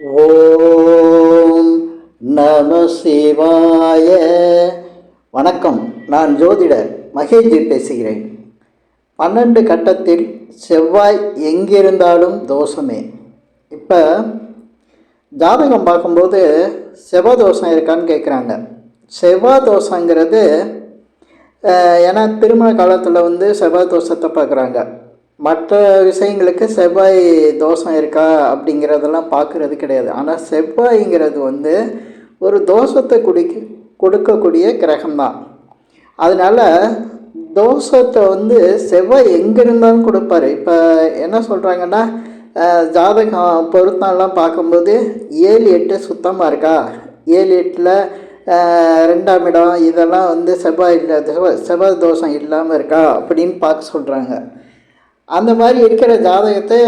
ஓம் நம சிவாய. வணக்கம். நான் ஜோதிடர் மகேஜி பேசுகிறேன். பன்னெண்டு கட்டத்தில் செவ்வாய் எங்கிருந்தாலும் தோஷமே. இப்போ ஜாதகம் பார்க்கும்போது செவ்வாய் தோஷம் இருக்கான்னு கேட்குறாங்க செவ்வாய் தோஷங்கிறது ஏன்னா திருமண காலத்தில் வந்து செவ்வாய் தோஷத்தை பார்க்குறாங்க. மற்ற விஷயங்களுக்கு செவ்வாய் தோஷம் இருக்கா அப்படிங்கிறதெல்லாம் பார்க்குறது கிடையாது. ஆனால் செவ்வாய்ங்கிறது வந்து ஒரு தோஷத்தை குடிக்க கொடுக்கக்கூடிய கிரகம்தான். அதனால் தோஷத்தை வந்து செவ்வாய் எங்கே இருந்தாலும் கொடுப்பாரு. இப்போ என்ன சொல்கிறாங்கன்னா ஜாதகம் பொருத்தம்லாம் பார்க்கும்போது ஏழு எட்டு சுத்தமாக இருக்கா? ஏழு எட்டில் ரெண்டாம் இடம் இதெல்லாம் வந்து செவ்வாய் இல்லை செவ்வாய் செவ்வாய் தோஷம் இல்லாமல் இருக்கா? அப்படின்னு பார்க்க சொல்கிறாங்க அந்த மாதிரி இருக்கிற ஜாதகத்தை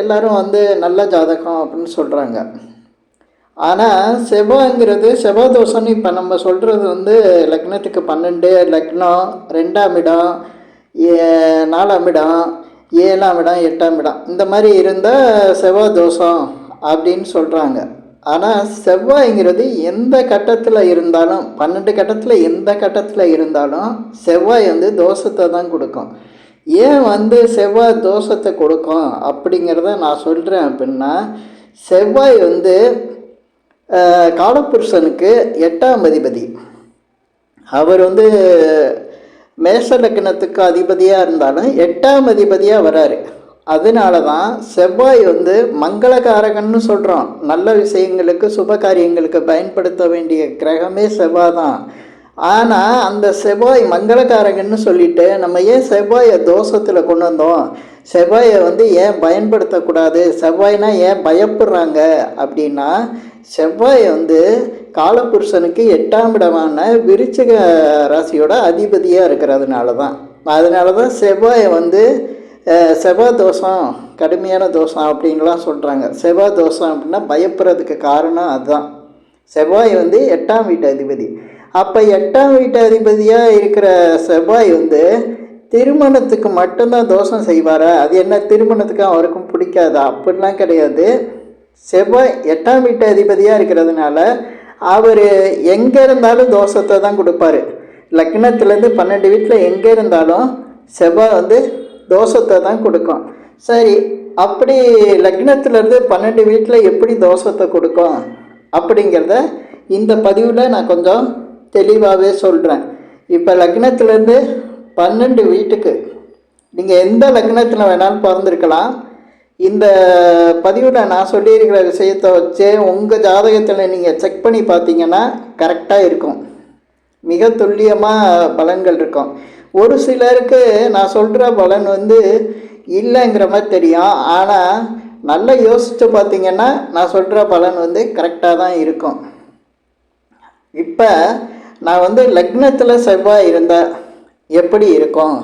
எல்லோரும் வந்து நல்ல ஜாதகம் அப்படின்னு சொல்கிறாங்க ஆனால் செவ்வாய்ங்கிறது செவ்வாய் தோஷம்னு இப்போ நம்ம சொல்கிறது வந்து லக்னத்துக்கு பன்னெண்டு லக்னம் ரெண்டாம் இடம் ஏ- நாலாம் இடம் ஏழாம் இடம் எட்டாம் இடம். இந்த மாதிரி இருந்தால் செவ்வாய் தோஷம் அப்படின்னு சொல்கிறாங்க ஆனால் செவ்வாய்ங்கிறது எந்த கட்டத்தில் இருந்தாலும் பன்னெண்டு கட்டத்தில் எந்த கட்டத்தில் இருந்தாலும் செவ்வாய் வந்து தோஷத்தை தான் கொடுக்கும். ஏன் வந்து செவ்வாய் தோஷத்தை கொடுக்கும்? அப்படிங்கிறத நான் சொல்கிறேன் அப்படின்னா செவ்வாய் வந்து காலப்புருஷனுக்கு காலபுருஷனுக்கு எட்டாம் அதிபதி. அவர் வந்து மேஷ லக்னத்துக்கு அதிபதியாக இருந்தாலும் எட்டாம் அதிபதியாக வராரு. அதனால தான் செவ்வாய் வந்து மங்களகாரகன்னு சொல்கிறோம் நல்ல விஷயங்களுக்கு சுப காரியங்களுக்கு பயன்படுத்த வேண்டிய கிரகமே செவ்வாய் தான் ஆனால் அந்த செவ்வாய் மங்களகாரகன்னு சொல்லிட்டு நம்ம ஏன் செவ்வாயை தோஷத்தில் கொண்டு வந்தோம்? செவ்வாயை வந்து ஏன் பயன்படுத்தக்கூடாது? செவ்வாய்னா ஏன் பயப்படுறாங்க? அப்படின்னா செவ்வாய் வந்து காலபுருஷனுக்கு எட்டாம் இடமான விருச்சிக ராசியோட அதிபதியாக இருக்கிறதுனால தான் அதனால தான் செவ்வாயை வந்து செவ்வாய் தோஷம் கடுமையான தோஷம் அப்படின்லாம் சொல்கிறாங்க செவ்வாய் தோஷம் அப்படின்னா பயப்படுறதுக்கு காரணம் அதுதான். செவ்வாய் வந்து எட்டாம் வீட்டு அதிபதி. அப்போ எட்டாம் வீட்டு அதிபதியாக இருக்கிற செவ்வாய் வந்து திருமணத்துக்கு மட்டும்தான் தோஷம் செய்வாரா? அது என்ன திருமணத்துக்கு அவருக்கும் பிடிக்காதா? அப்படிலாம் கிடையாது. செவ்வாய் எட்டாம் வீட்டு அதிபதியாக இருக்கிறதுனால அவர் எங்கே இருந்தாலும் தோஷத்தை தான் கொடுப்பாரு. லக்னத்துலேருந்து பன்னெண்டு வீட்டில் எங்கே இருந்தாலும் செவ்வாய் வந்து தோஷத்தை தான் கொடுக்கும். சரி அப்படி லக்னத்துலேருந்து பன்னெண்டு வீட்டில் எப்படி தோஷத்தை கொடுக்கும் அப்படிங்கிறத இந்த பதிவில் நான் கொஞ்சம் தெளிவாகவே சொல்கிறேன் இப்போ லக்னத்துலேருந்து பன்னெண்டு வீட்டுக்கு நீங்கள் எந்த லக்னத்தில் வேணாலும் பிறந்திருக்கலாம். இந்த பதிவில் நான் சொல்லியிருக்கிற விஷயத்தை வச்சு உங்கள் ஜாதகத்தில் நீங்கள் செக் பண்ணி பார்த்தீங்கன்னா கரெக்டாக இருக்கும். மிக துல்லியமாக பலன்கள் இருக்கும். ஒரு சிலருக்கு நான் சொல்கிற பலன் வந்து இல்லைங்கிற மாதிரி தெரியும். ஆனால் நல்லா யோசித்து பார்த்தீங்கன்னா நான் சொல்கிற பலன் வந்து கரெக்டாக தான் இருக்கும். இப்போ நான் வந்து லக்னத்தில் செவ்வாய் இருந்தால் எப்படி இருக்கும்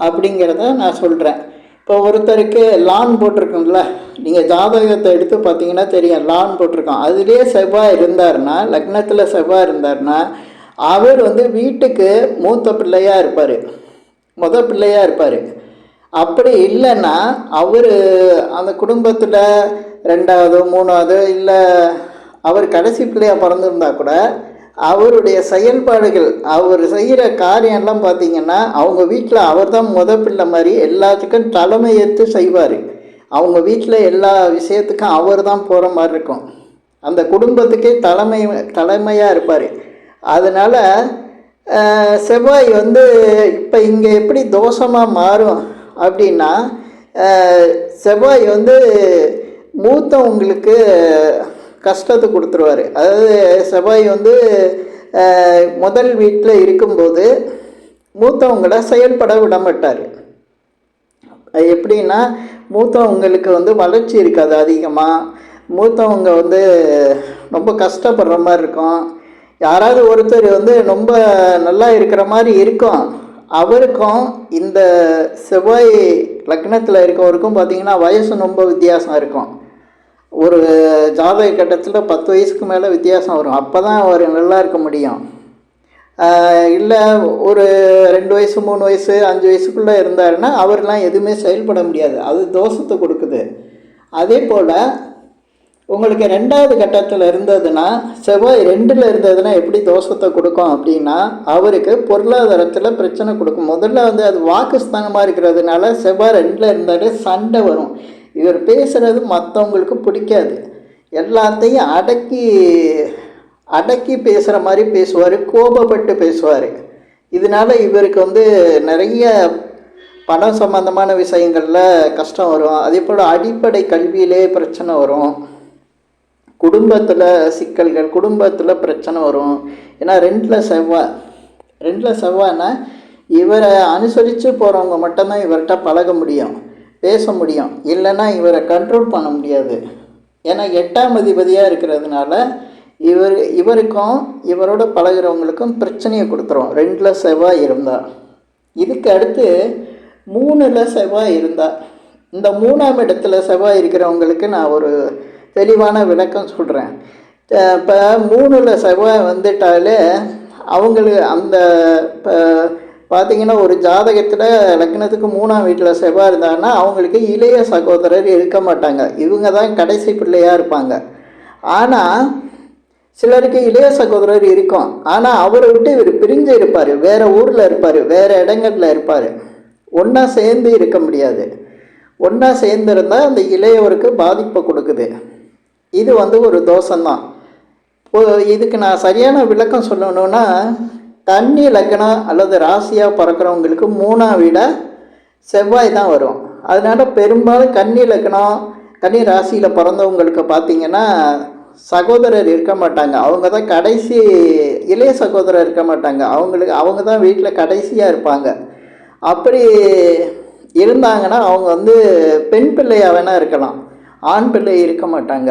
அப்படிங்கிறத நான் சொல்கிறேன் இப்போ ஒருத்தருக்கு லான் போட்டிருக்கோம்ல நீங்கள் ஜாதகத்தை எடுத்து பார்த்தீங்கன்னா தெரியும் லான் போட்டிருக்கோம் அதுலேயே செவ்வாய் இருந்தாருன்னா லக்னத்தில் செவ்வாய் இருந்தாருன்னா அவர் வந்து வீட்டுக்கு மூத்த பிள்ளையாக இருப்பார். முத பிள்ளையாக இருப்பார். அப்படி இல்லைன்னா அவர் அந்த குடும்பத்தில் ரெண்டாவது மூணாவது இல்லை அவர் கடைசி பிள்ளையாக பிறந்திருந்தா கூட அவருடைய செயல்பாடுகள் அவர் செய்கிற காரியம்லாம் பார்த்தீங்கன்னா அவங்க வீட்டில் அவர் தான் முத பிள்ளை மாதிரி எல்லாத்துக்கும் தலைமை ஏற்று செய்வார். அவங்க வீட்டில் எல்லா விஷயத்துக்கும் அவர் தான் போகிற மாதிரி இருக்கும். அந்த குடும்பத்துக்கே தலைமை தலைமையாக இருப்பார். அதனால் செவ்வாய் வந்து இப்போ இங்கே எப்படி தோஷமாக மாறும் அப்படின்னா செவ்வாய் வந்து மூத்தவங்களுக்கு கஷ்டத்தை கொடுத்துருவாரு. அதாவது செவ்வாய் வந்து முதல் வீட்டில் இருக்கும்போது மூத்தவங்கள செயல்பட விட மாட்டார். அது எப்படின்னா மூத்தவங்களுக்கு வந்து வளர்ச்சி இருக்காது அதிகமாக மூத்தவங்க வந்து ரொம்ப கஷ்டப்படுற மாதிரி இருக்கும். யாராவது ஒருத்தர் வந்து ரொம்ப நல்லா இருக்கிற மாதிரி இருக்கும். அவருக்கும் இந்த செவ்வாய் லக்னத்தில் இருக்கவருக்கும் பார்த்தீங்கன்னா வயசு ரொம்ப வித்தியாசம் இருக்கும். ஒரு ஜாதக கட்டத்தில் பத்து வயசுக்கு மேலே வித்தியாசம் வரும். அப்போ தான் அவர் நல்லா இருக்க முடியும். இல்லை ஒரு ரெண்டு வயசு மூணு வயசு அஞ்சு வயசுக்குள்ளே இருந்தாருன்னா அவர்லாம் எதுவுமே செயல்பட முடியாது. அது தோஷத்தை கொடுக்குது. அதே போல் உங்களுக்கு ரெண்டாவது கட்டத்தில் இருந்ததுன்னா செவ்வாய் ரெண்டில் இருந்ததுன்னா எப்படி தோஷத்தை கொடுக்கும் அப்படின்னா அவருக்கு பொருளாதாரத்தில் பிரச்சனை கொடுக்கும். முதல்ல வந்து அது வாக்குஸ்தானமாக இருக்கிறதுனால செவ்வாய் ரெண்டில் இருந்தாலே சண்டை வரும். இவர் பேசுகிறது மற்றவங்களுக்கு பிடிக்காது. எல்லாத்தையும் அடக்கி அடக்கி பேசுகிற மாதிரி பேசுவார் கோபப்பட்டு பேசுவார். இதனால இவருக்கு வந்து நிறைய பணம் சம்பந்தமான விஷயங்களில் கஷ்டம் வரும். அதே போல் அடிப்படை கல்வியிலே பிரச்சனை வரும். குடும்பத்தில் சிக்கல்கள் குடும்பத்தில் பிரச்சனை வரும். ஏன்னா ரெண்டில் செவ்வாய் ரெண்டில் செவ்வாய்னா இவரை அனுசரித்து போகிறவங்க மட்டும்தான் இவர்கிட்ட பழக முடியும். பேச முடியும். இல்லைன்னா இவரை கண்ட்ரோல் பண்ண முடியாது. ஏன்னா எட்டாம் அதிபதியாக இருக்கிறதுனால இவர் இவருக்கும் இவரோட பழகுறவங்களுக்கும் பிரச்சனையை கொடுத்துரும். ரெண்டில் செவ்வாய் இருந்தால் இதுக்கு அடுத்து மூணில் செவ்வாய் இருந்தால் இந்த மூணாம் இடத்துல செவ்வாய் இருக்கிறவங்களுக்கு நான் ஒரு தெளிவான விளக்கம் சொல்கிறேன் இப்போ மூணில் செவ்வாய் வந்துட்டாலே அவங்களுக்கு அந்த இப்போ பார்த்தீங்கன்னா ஒரு ஜாதகத்தில் லக்னத்துக்கு மூணாம் வீட்டில் செவ்வாய் இருந்தாங்கன்னா அவங்களுக்கு இளைய சகோதரர் இருக்க மாட்டாங்க. இவங்க தான் கடைசி பிள்ளையாக இருப்பாங்க. ஆனால் சிலருக்கு இளைய சகோதரர் இருக்கும். ஆனால் அவரை விட்டு இவர் பிரிஞ்சு இருப்பார். வேறு ஊரில் இருப்பார். வேறு இடங்களில் இருப்பார். ஒன்றா சேர்ந்து இருக்க முடியாது. ஒன்றா சேர்ந்து இருந்தால் அந்த இளையவருக்கு பாதிப்பை கொடுக்குது. இது வந்து ஒரு தோஷம்தான். இப்போது இதுக்கு நான் சரியான விளக்கம் சொல்லணுன்னா கன்னி லக்னம் அல்லது ராசியாக பிறக்கிறவங்களுக்கு மூணாம் வீட செவ்வாய் தான் வரும். அதனால் பெரும்பாலும் கன்னி லக்னம் கன்னி ராசியில் பிறந்தவங்களுக்கு பார்த்தீங்கன்னா சகோதரர் இருக்க மாட்டாங்க. அவங்க தான் கடைசி இளைய சகோதரர் இருக்க மாட்டாங்க. அவங்களுக்கு அவங்க தான் வீட்டில் கடைசியாக இருப்பாங்க. அப்படி இருந்தாங்கன்னா அவங்க வந்து பெண் பிள்ளையாக வேணால் இருக்கலாம். ஆண் பிள்ளை இருக்க மாட்டாங்க.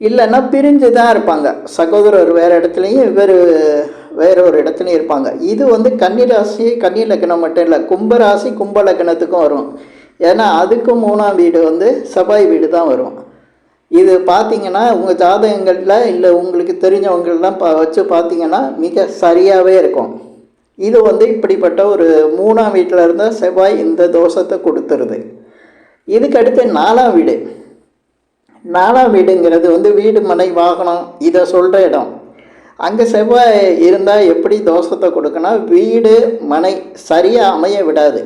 இல்லைன்னா பிரிஞ்சு தான் இருப்பாங்க. சகோதரர் வேறு இடத்துலையும் இவர் வேற ஒரு இடத்துலையும் இருப்பாங்க. இது வந்து கன்னிராசி கன்னி லக்னம் மட்டும் இல்லை கும்பராசி கும்ப லக்னத்துக்கும் வரும். ஏன்னா அதுக்கும் மூணாம் வீடு வந்து செவ்வாய் வீடு தான் வரும். இது பார்த்தீங்கன்னா உங்கள் ஜாதகங்களில் இல்லை உங்களுக்கு தெரிஞ்சவங்களெலாம் பா வச்சு பார்த்தீங்கன்னா மிக சரியாகவே இருக்கும். இது வந்து இப்படிப்பட்ட ஒரு மூணாம் வீட்டில் இருந்தால் செவ்வாய் இந்த தோஷத்தை கொடுத்துருது. இதுக்கடுத்து நாலாம் வீடு. நாலாம் வீடுங்கிறது வந்து வீடு மனை வாகனம் இதை சொல்கிற இடம். அங்கே செவ்வாய் இருந்தால் எப்படி தோஷத்தை கொடுக்கணும்? வீடு மனை சரியாக அமைய விடாது.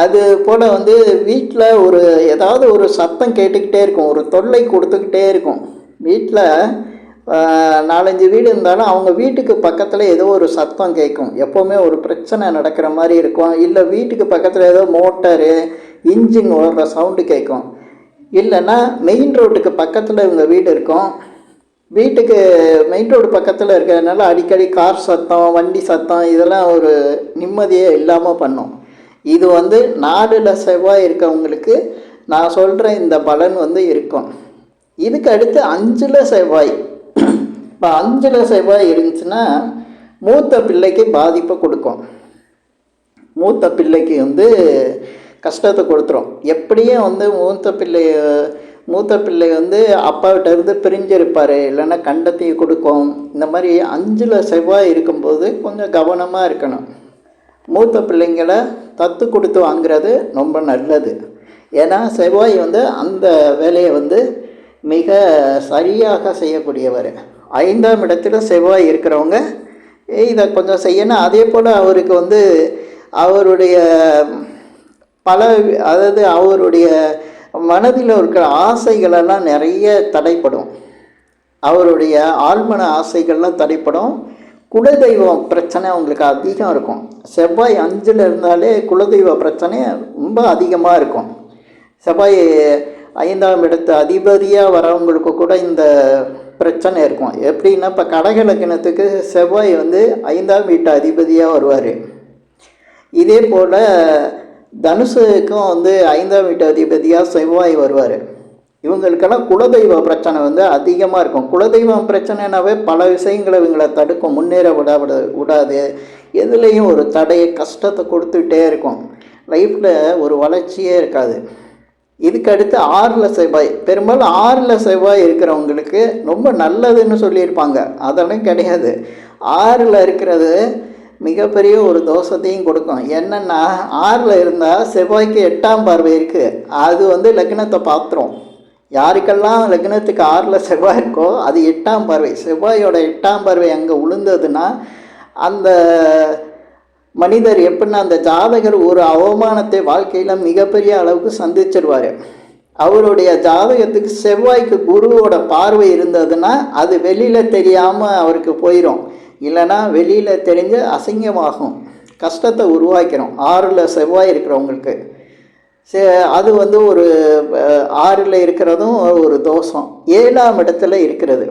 அது போல் வந்து வீட்டில் ஒரு ஏதாவது ஒரு சத்தம் கேட்டுக்கிட்டே இருக்கும். ஒரு தொல்லை கொடுத்துக்கிட்டே இருக்கும். வீட்டில் நாலஞ்சு வீடு இருந்தாலும் அவங்க வீட்டுக்கு பக்கத்தில் ஏதோ ஒரு சத்தம் கேட்கும். எப்போவுமே ஒரு பிரச்சனை நடக்கிற மாதிரி இருக்கும். இல்லை வீட்டுக்கு பக்கத்தில் ஏதோ மோட்டரு இன்ஜின் ஓடுற சவுண்டு கேட்கும். இல்லைன்னா மெயின் ரோட்டுக்கு பக்கத்தில் இவங்க வீடு இருக்கும். வீட்டுக்கு மெயின் ரோடு பக்கத்தில் இருக்கிறதுனால அடிக்கடி கார் சத்தம் வண்டி சத்தம் இதெல்லாம் ஒரு நிம்மதியே இல்லாமல் பண்ணும். இது வந்து நாலில் செவ்வாய் இருக்கவங்களுக்கு நான் சொல்கிற இந்த பலன் வந்து இருக்கும். இதுக்கு அடுத்து அஞ்சில் செவ்வாய். இப்போ அஞ்சில் செவ்வாய் இருந்துச்சுன்னா மூத்த பிள்ளைக்கு பாதிப்பை கொடுக்கும். மூத்த பிள்ளைக்கு வந்து கஷ்டத்தை கொடுத்துரும். எப்படியும் வந்து மூத்த பிள்ளை மூத்த பிள்ளை வந்து அப்பாவிட்ட இருந்து பிரிஞ்சிருப்பார் இல்லைன்னா கண்டத்தையும் கொடுக்கும். இந்த மாதிரி அஞ்சில் செவ்வாய் இருக்கும்போது கொஞ்சம் கவனமாக இருக்கணும். மூத்த பிள்ளைங்களை தத்து கொடுத்து வாங்குறது ரொம்ப நல்லது. ஏன்னா செவ்வாய் வந்து அந்த வேலையை வந்து மிக சரியாக செய்யக்கூடியவர். ஐந்தாம் இடத்துல செவ்வாய் இருக்கிறவங்க இதை கொஞ்சம் செய்யணும். அதே போல் அவருக்கு வந்து அவருடைய பல அதாவது அவருடைய மனதில் இருக்கிற ஆசைகளெல்லாம் நிறைய தடைப்படும். அவருடைய ஆழ்மன ஆசைகள்லாம் தடைப்படும். குலதெய்வம் பிரச்சனை அவங்களுக்கு அதிகம் இருக்கும். செவ்வாய் அஞ்சில் இருந்தாலே குலதெய்வ பிரச்சனை ரொம்ப அதிகமாக இருக்கும். செவ்வாய் ஐந்தாம் இடத்து அதிபதியாக வரவங்களுக்கு கூட இந்த பிரச்சனை இருக்கும். எப்படின்னா இப்போ கடகலக்கணத்துக்கு செவ்வாய் வந்து ஐந்தாம் வீட்டு அதிபதியாக வருவார். இதே போல் தனுசுக்கும் வந்து ஐந்தாம் வீட்டு அதிபதியாக செவ்வாய் வருவார். இவங்களுக்கெல்லாம் குலதெய்வ பிரச்சனை வந்து அதிகமாக இருக்கும். குலதெய்வம் பிரச்சனைனாவே பல விஷயங்களை இவங்களை தடுக்கும். முன்னேற விட விட விடாது. எதுலேயும் ஒரு தடையை கஷ்டத்தை கொடுத்துக்கிட்டே இருக்கும். லைஃப்பில் ஒரு வளர்ச்சியே இருக்காது. இதுக்கு அடுத்து ஆறில் செவ்வாய். பெரும்பாலும் ஆறில் செவ்வாய் இருக்கிறவங்களுக்கு ரொம்ப நல்லதுன்னு சொல்லியிருப்பாங்க. அதெல்லாம் கிடையாது. ஆறில் இருக்கிறது மிகப்பெரிய ஒரு தோஷத்தையும் கொடுக்கும். என்னென்னா ஆறில் இருந்தால் செவ்வாய்க்கு எட்டாம் பார்வை இருக்குது அது வந்து லக்னத்தை பார்த்துரும். யாருக்கெல்லாம் லக்னத்துக்கு ஆறில் செவ்வாய் இருக்கோ அது எட்டாம் பார்வை. செவ்வாயோட எட்டாம் பார்வை அங்கே உளுந்ததுன்னா அந்த மனிதர் எப்படின்னா அந்த ஜாதகர் ஒரு அவமானத்தை வாழ்க்கையில் மிகப்பெரிய அளவுக்கு சந்திச்சிருவார். அவருடைய ஜாதகத்துக்கு செவ்வாய்க்கு குருவோட பார்வை இருந்ததுன்னா அது வெளியில் தெரியாமல் அவருக்கு போயிடும் இல்லைன்னா வெளியில் தெரிஞ்சு அசிங்கமாகும். கஷ்டத்தை உருவாக்கிறோம். ஆறில் செவ்வாய் இருக்கிறவங்களுக்கு. சே அது வந்து ஒரு ஆறில் இருக்கிறதும் ஒரு தோஷம். ஏழாம் இடத்துல இருக்கிறது.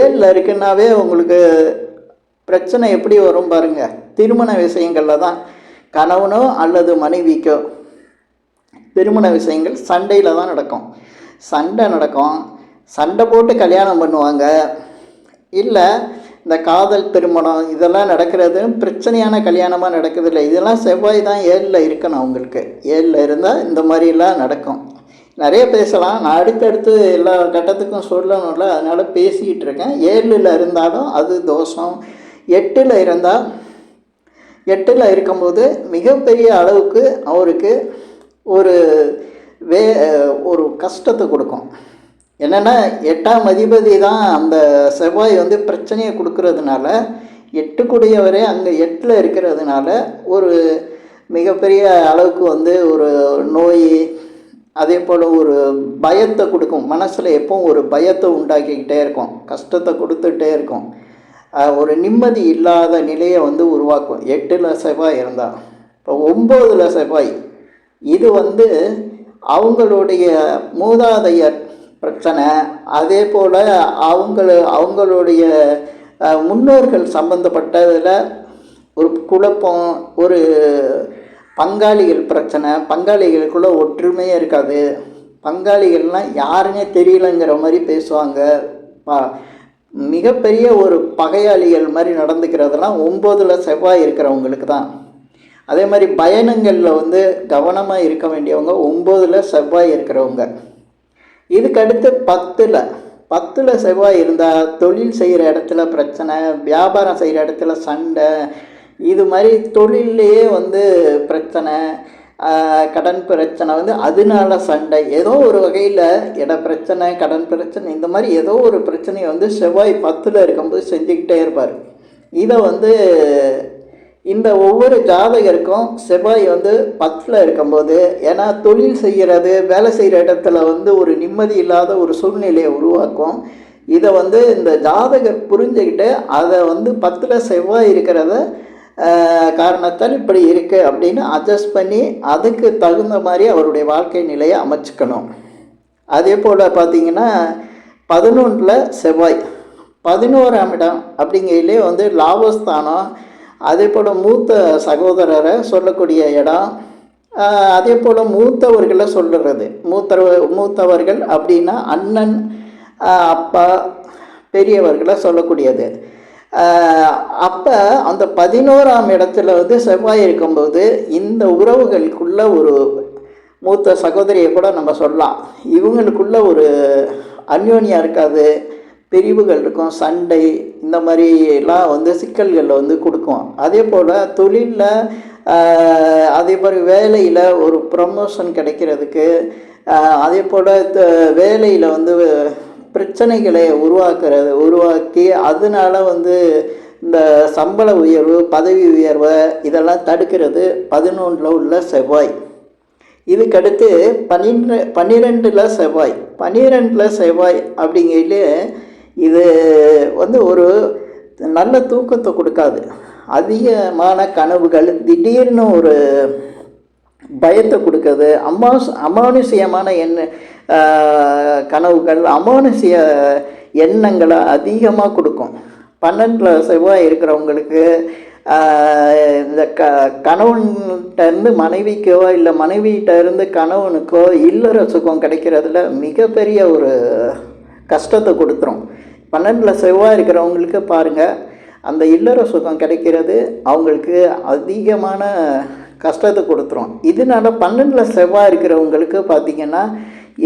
ஏழில் இருக்குன்னாவே உங்களுக்கு பிரச்சனை எப்படி வரும் பாருங்க. திருமண விஷயங்களில் தான். கணவனோ அல்லது மனைவிக்கோ திருமண விஷயங்கள் சண்டையில் தான் நடக்கும். சண்டை நடக்கும். சண்டை போட்டு கல்யாணம் பண்ணுவாங்க. இல்லை இந்த காதல் திருமணம் இதெல்லாம் நடக்கிறது பிரச்சனையான கல்யாணமாக நடக்கிறதில்ல இல்லை இதெல்லாம் செவ்வாய் தான் ஏழில் இருக்கணும் அவங்களுக்கு. ஏழில் இருந்தால் இந்த மாதிரிலாம் நடக்கும். நிறைய பேசலாம். நான் அடுத்தடுத்து எல்லா கட்டத்துக்கும் சொல்லணும்ல அதனால் பேசிக்கிட்டு இருக்கேன். ஏழில் இருந்தாலும் அது தோஷம். எட்டில் இருந்தால் எட்டில் இருக்கும்போது மிகப்பெரிய அளவுக்கு அவருக்கு ஒரு வே ஒரு கஷ்டத்தை கொடுக்கும். என்னென்னா எட்டாம் அதிபதி தான் அந்த செவ்வாய் வந்து பிரச்சனையை கொடுக்கறதுனால எட்டுக்குடையவரே அங்கே எட்டில் இருக்கிறதுனால ஒரு மிகப்பெரிய அளவுக்கு வந்து ஒரு நோய் அதே போல் ஒரு பயத்தை கொடுக்கும். மனசில் எப்பவும் ஒரு பயத்தை உண்டாக்கிக்கிட்டே இருக்கும். கஷ்டத்தை கொடுத்துட்டே இருக்கும். ஒரு நிம்மதி இல்லாத நிலையை வந்து உருவாக்கும். எட்டில் செவ்வாய் இருந்தால் இப்போ ஒம்போதில் செவ்வாய். இது வந்து அவங்களுடைய மூதாதையர் பிரச்சனை. அதே போல் அவங்கள அவங்களுடைய முன்னோர்கள் சம்பந்தப்பட்டதில் ஒரு குழப்பம் ஒரு பங்காளிகள் பிரச்சனை. பங்காளிகளுக்குள்ள ஒற்றுமையே இருக்காது. பங்காளிகள்லாம் யாருன்னே தெரியலங்கிற மாதிரி பேசுவாங்க. மிகப்பெரிய ஒரு பகையாளிகள் மாதிரி நடந்துக்கிறதெல்லாம் ஒம்போதில் செவ்வாய் இருக்கிறவங்களுக்கு தான். அதே மாதிரி பயணங்களில் வந்து கவனமாக இருக்க வேண்டியவங்க ஒம்போதில் செவ்வாய் இருக்கிறவங்க. இதுக்கடுத்து பத்தில். பத்தில் செவ்வாய் இருந்தால் தொழில் செய்கிற இடத்துல பிரச்சனை வியாபாரம் செய்கிற இடத்துல சண்டை. இது மாதிரி தொழில்லையே வந்து பிரச்சனை கடன் பிரச்சனை வந்து அதனால சண்டை. ஏதோ ஒரு வகையில் இட பிரச்சனை கடன் பிரச்சனை இந்த மாதிரி ஏதோ ஒரு பிரச்சனையை வந்து செவ்வாய் பத்தில் இருக்கும்போது செஞ்சுக்கிட்டே இருப்பார். இதை வந்து இந்த ஒவ்வொரு ஜாதகருக்கும் செவ்வாய் வந்து பத்தில் இருக்கும்போது ஏன்னா தொழில் செய்கிறது வேலை செய்கிற இடத்துல வந்து ஒரு நிம்மதி இல்லாத ஒரு சூழ்நிலையை உருவாக்கும். இதை வந்து இந்த ஜாதகர் புரிஞ்சுக்கிட்டு அதை வந்து பத்தில் செவ்வாய் இருக்கிறத காரணத்தால் இப்படி இருக்குது அப்படின்னு அட்ஜஸ்ட் பண்ணி அதுக்கு தகுந்த மாதிரி அவருடைய வாழ்க்கை நிலையை அமைச்சுக்கணும். அதே போல் பார்த்தீங்கன்னா பதினொன்றில் செவ்வாய். பதினோராம் இடம் அப்படிங்கையிலே வந்து லாபஸ்தானம் அதே போல் மூத்த சகோதரரை சொல்லக்கூடிய இடம் அதே போல் மூத்தவர்களை சொல்லுறது. மூத்தவர் மூத்தவர்கள் அப்படின்னா அண்ணன் அப்பா பெரியவர்களை சொல்லக்கூடியது. அப்போ அந்த பதினோராம் இடத்துல வந்து செவ்வாய் இருக்கும்போது இந்த உறவுகளுக்குள்ள ஒரு மூத்த சகோதரியை கூட நம்ம சொல்லலாம். இவங்களுக்குள்ள ஒரு அந்யோன்யா இருக்காது. பிரிவுகள் இருக்கும் சண்டை இந்த மாதிரி எல்லாம் வந்து சிக்கல்களில் வந்து கொடுக்கும். அதே போல் தொழிலில் அதே மாதிரி வேலையில் ஒரு ப்ரமோஷன் கிடைக்கிறதுக்கு அதே போல் வேலையில் வந்து பிரச்சனைகளை உருவாக்குறது உருவாக்கி அதனால வந்து இந்த சம்பள உயர்வு பதவி உயர்வு இதெல்லாம் தடுக்கிறது பதினொன்றில் உள்ள செவ்வாய். இதுக்கடுத்து பன்னிரெண்டு பன்னிரெண்டில் செவ்வாய். பன்னிரெண்டில் செவ்வாய் அப்படிங்கிறது இது வந்து ஒரு நல்ல தூக்கத்தை கொடுக்காது. அதிகமான கனவுகள் திடீர்னு ஒரு பயத்தை கொடுக்குது. அமாஸ் அமானுஷியமான எண்ண கனவுகள் அமானுஷிய எண்ணங்களை அதிகமாக கொடுக்கும். பன்னெண்டில் செவ்வாய் இருக்கிறவங்களுக்கு இந்த க கணவன்கிட்ட இருந்து மனைவிக்கோ இல்லை மனைவிகிட்ட இருந்து கணவனுக்கோ இல்லற சுகம் கிடைக்கிறதுல மிகப்பெரிய ஒரு கஷ்டத்தை கொடுத்துரும். பன்னெண்டில் செவ்வாய் இருக்கிறவங்களுக்கு பாருங்கள் அந்த இல்லற சுகம் கிடைக்கிறது அவங்களுக்கு அதிகமான கஷ்டத்தை கொடுத்துரும். இதனால பன்னெண்டில் செவ்வாய் இருக்கிறவங்களுக்கு பார்த்திங்கன்னா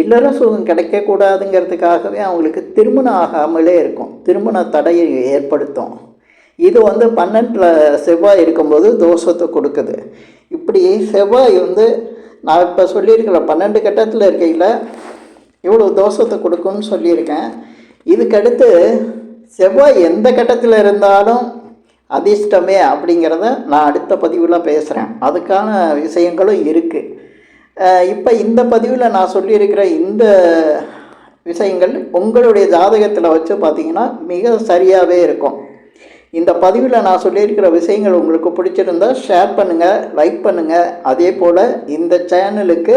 இல்லற சுகம் கிடைக்கக்கூடாதுங்கிறதுக்காகவே அவங்களுக்கு திருமணம் ஆகாமலே இருக்கும். திருமண தடையை ஏற்படுத்தும். இது வந்து பன்னெண்டில் செவ்வாய் இருக்கும்போது தோஷத்தை கொடுக்குது. இப்படி செவ்வாய் வந்து நான் இப்போ சொல்லியிருக்கிற பன்னெண்டு கட்டத்தில் இருக்கையில் இவ்வளோ தோஷத்தை கொடுக்கும்னு சொல்லியிருக்கேன். இதுக்கடுத்து செவ்வாய் எந்த கட்டத்தில் இருந்தாலும் அதிர்ஷ்டமே அப்படிங்கிறத நான் அடுத்த பதிவில் பேசுகிறேன் அதுக்கான விஷயங்களும் இருக்குது இப்போ இந்த பதிவில் நான் சொல்லியிருக்கிற இந்த விஷயங்கள் உங்களுடைய ஜாதகத்தில் வச்சு பார்த்தீங்கன்னா மிக சரியாகவே இருக்கும். இந்த பதிவில் நான் சொல்லியிருக்கிற விஷயங்கள் உங்களுக்கு பிடிச்சிருந்தா ஷேர் பண்ணுங்கள் லைக் பண்ணுங்கள் அதே போல் இந்த சேனலுக்கு